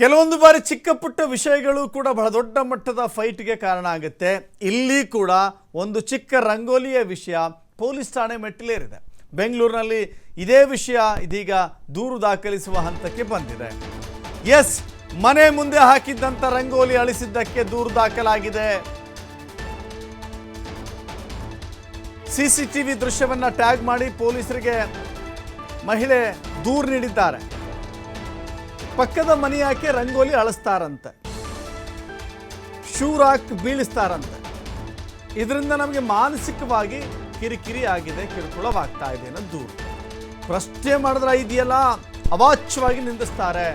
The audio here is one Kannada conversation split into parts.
ಕೆಲವೊಂದು ಬಾರಿ ಚಿಕ್ಕ ಪುಟ್ಟ ವಿಷಯಗಳು ಕೂಡ ಬಹಳ ದೊಡ್ಡ ಮಟ್ಟದ ಫೈಟ್ಗೆ ಕಾರಣ ಆಗುತ್ತೆ. ಇಲ್ಲಿ ಕೂಡ ಒಂದು ಚಿಕ್ಕ ರಂಗೋಲಿಯ ವಿಷಯ ಪೊಲೀಸ್ ಠಾಣೆ ಮೆಟ್ಟಿಲೇರಿದೆ. ಬೆಂಗಳೂರಿನಲ್ಲಿ ಇದೇ ವಿಷಯ ಇದೀಗ ದೂರು ದಾಖಲಿಸುವ ಹಂತಕ್ಕೆ ಬಂದಿದೆ. ಎಸ್, ಮನೆ ಮುಂದೆ ಹಾಕಿದ್ದಂಥ ರಂಗೋಲಿ ಅಳಿಸಿದ್ದಕ್ಕೆ ದೂರು ದಾಖಲಾಗಿದೆ. ಸಿಸಿಟಿವಿ ದೃಶ್ಯವನ್ನ ಟ್ಯಾಗ್ ಮಾಡಿ ಪೊಲೀಸರಿಗೆ ಮಹಿಳೆ ದೂರು ನೀಡಿದ್ದಾರೆ. ಪಕ್ಕದ ಮನೆಯಾಕೆ ರಂಗೋಲಿ ಅಳಿಸ್ತಾರಂತೆ? ಶೂರಾಕ್ ಬೀಳಿಸ್ತಾರಂತೆ. ಇದರಿಂದ ನಮಗೆ ಮಾನಸಿಕವಾಗಿ ಕಿರಿಕಿರಿ ಆಗಿದೆ, ಕಿರುಕುಳವಾಗ್ತಾ ಇದೆ ಅನ್ನೋ ದೂರು. ಪ್ರಶ್ನೆ ಮಾಡಿದ್ರೆ ಇದೆಯಲ್ಲ? ಅವಾಚ್ಯವಾಗಿ ನಿಂದಿಸ್ತಾರೆ.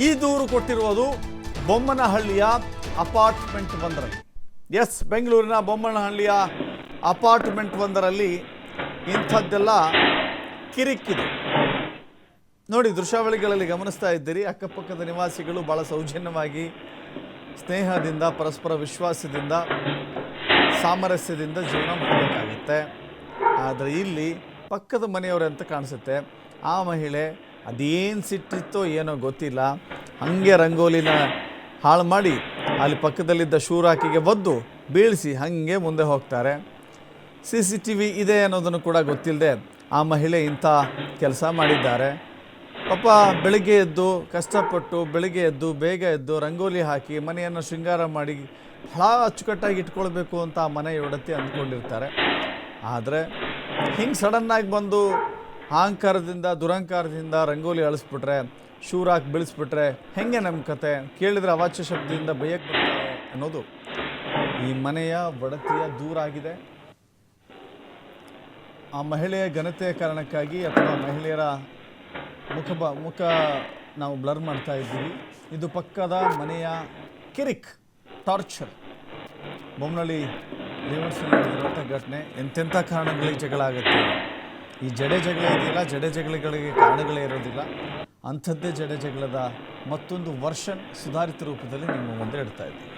ಈ ದೂರು ಕೊಟ್ಟಿರುವುದು ಬೊಮ್ಮನಹಳ್ಳಿಯ ಅಪಾರ್ಟ್ಮೆಂಟ್ ಒಂದರಲ್ಲಿ. ಎಸ್ ಬೆಂಗಳೂರಿನ ಬೊಮ್ಮನಹಳ್ಳಿಯ ಅಪಾರ್ಟ್ಮೆಂಟ್ ಒಂದರಲ್ಲಿ ಇಂಥದ್ದೆಲ್ಲ ಕಿರಿಕಿದೆ ನೋಡಿ, ದೃಶ್ಯಾವಳಿಗಳಲ್ಲಿ ಗಮನಿಸ್ತಾ ಇದ್ದೀರಿ. ಅಕ್ಕಪಕ್ಕದ ನಿವಾಸಿಗಳು ಭಾಳ ಸೌಜನ್ಯವಾಗಿ ಸ್ನೇಹದಿಂದ, ಪರಸ್ಪರ ವಿಶ್ವಾಸದಿಂದ, ಸಾಮರಸ್ಯದಿಂದ ಜೀವನ ಮಾಡಬೇಕಾಗುತ್ತೆ. ಆದರೆ ಇಲ್ಲಿ ಪಕ್ಕದ ಮನೆಯವರು ಅಂತ ಕಾಣಿಸುತ್ತೆ. ಆ ಮಹಿಳೆ ಅದೇನು ಸಿಟ್ಟಿತ್ತೋ ಏನೋ ಗೊತ್ತಿಲ್ಲ. ಹಾಗೆ ರಂಗೋಲಿನ ಹಾಳು ಮಾಡಿ ಅಲ್ಲಿ ಪಕ್ಕದಲ್ಲಿದ್ದ ಶೂರಾಕಿಗೆ ಒದ್ದು ಬೀಳಿಸಿ ಹಾಗೆ ಮುಂದೆ ಹೋಗ್ತಾರೆ. ಸಿ ಸಿ ಟಿ ವಿ ಇದೆ ಅನ್ನೋದನ್ನು ಕೂಡ ಗೊತ್ತಿಲ್ಲದೆ ಆ ಮಹಿಳೆ ಇಂಥ ಕೆಲಸ ಮಾಡಿದ್ದಾರೆ. ಪಾಪ ಬೆಳಗ್ಗೆ ಎದ್ದು ಕಷ್ಟಪಟ್ಟು ಬೆಳಗ್ಗೆ ಎದ್ದು ಬೇಗ ಎದ್ದು ರಂಗೋಲಿ ಹಾಕಿ ಮನೆಯನ್ನು ಶೃಂಗಾರ ಮಾಡಿ ಬಹಳ ಅಚ್ಚುಕಟ್ಟಾಗಿ ಇಟ್ಕೊಳ್ಬೇಕು ಅಂತ ಆ ಮನೆ ಒಡತಿ ಅಂದ್ಕೊಂಡಿರ್ತಾರೆ. ಆದರೆ ಹಿಂಗೆ ಸಡನ್ನಾಗಿ ಬಂದು ಅಹಂಕಾರದಿಂದ, ದುರಹಂಕಾರದಿಂದ ರಂಗೋಲಿ ಅಳಿಸ್ಬಿಟ್ರೆ ಶೂರಾಕಿ ಬೆಳೆಸ್ಬಿಟ್ರೆ ಹೆಂಗೆ ನಮ್ಮ ಕತೆ? ಕೇಳಿದ್ರೆ ಅವಾಚ್ಯ ಶಬ್ದದಿಂದ ಭಯಕ್ಕೆ ಬರ್ತಾರೆ ಅನ್ನೋದು ಈ ಮನೆಯ ಒಡತಿಯ ದೂರಾಗಿದೆ ಆ ಮಹಿಳೆಯ ಘನತೆಯ ಕಾರಣಕ್ಕಾಗಿ ಅಥವಾ ಮಹಿಳೆಯರ ಮುಖ ಬ, ಮುಖ ನಾವು ಬ್ಲರ್ ಮಾಡ್ತಾ ಇದ್ದೀವಿ. ಇದು ಪಕ್ಕದ ಮನೆಯ ಕಿರಿಕ್, ಟಾರ್ಚರ್. ಬೊಮ್ಮನಳ್ಳಿ ಲಿಮಿಟ್ಸ್ನಲ್ಲಿ ನಡೆದಿರುವಂಥ ಘಟನೆ. ಎಂತೆಂಥ ಕಾರಣಗಳಿಗೆ ಜಗಳ ಆಗುತ್ತೆ? ಈ ಜಡೆ ಜಗಳ ಇದೆಯಲ್ಲ, ಜಡೆ ಜಗಳಗಳಿಗೆ ಕಾರಣಗಳೇ ಇರೋದಿಲ್ಲ. ಅಂಥದ್ದೇ ಜಡೆ ಜಗಳದ ಮತ್ತೊಂದು ವರ್ಷನ್ ಸುಧಾರಿತ ರೂಪದಲ್ಲಿ ನಿಮ್ಮ ಮುಂದೆ ಇಡ್ತಾ ಇದ್ದೀವಿ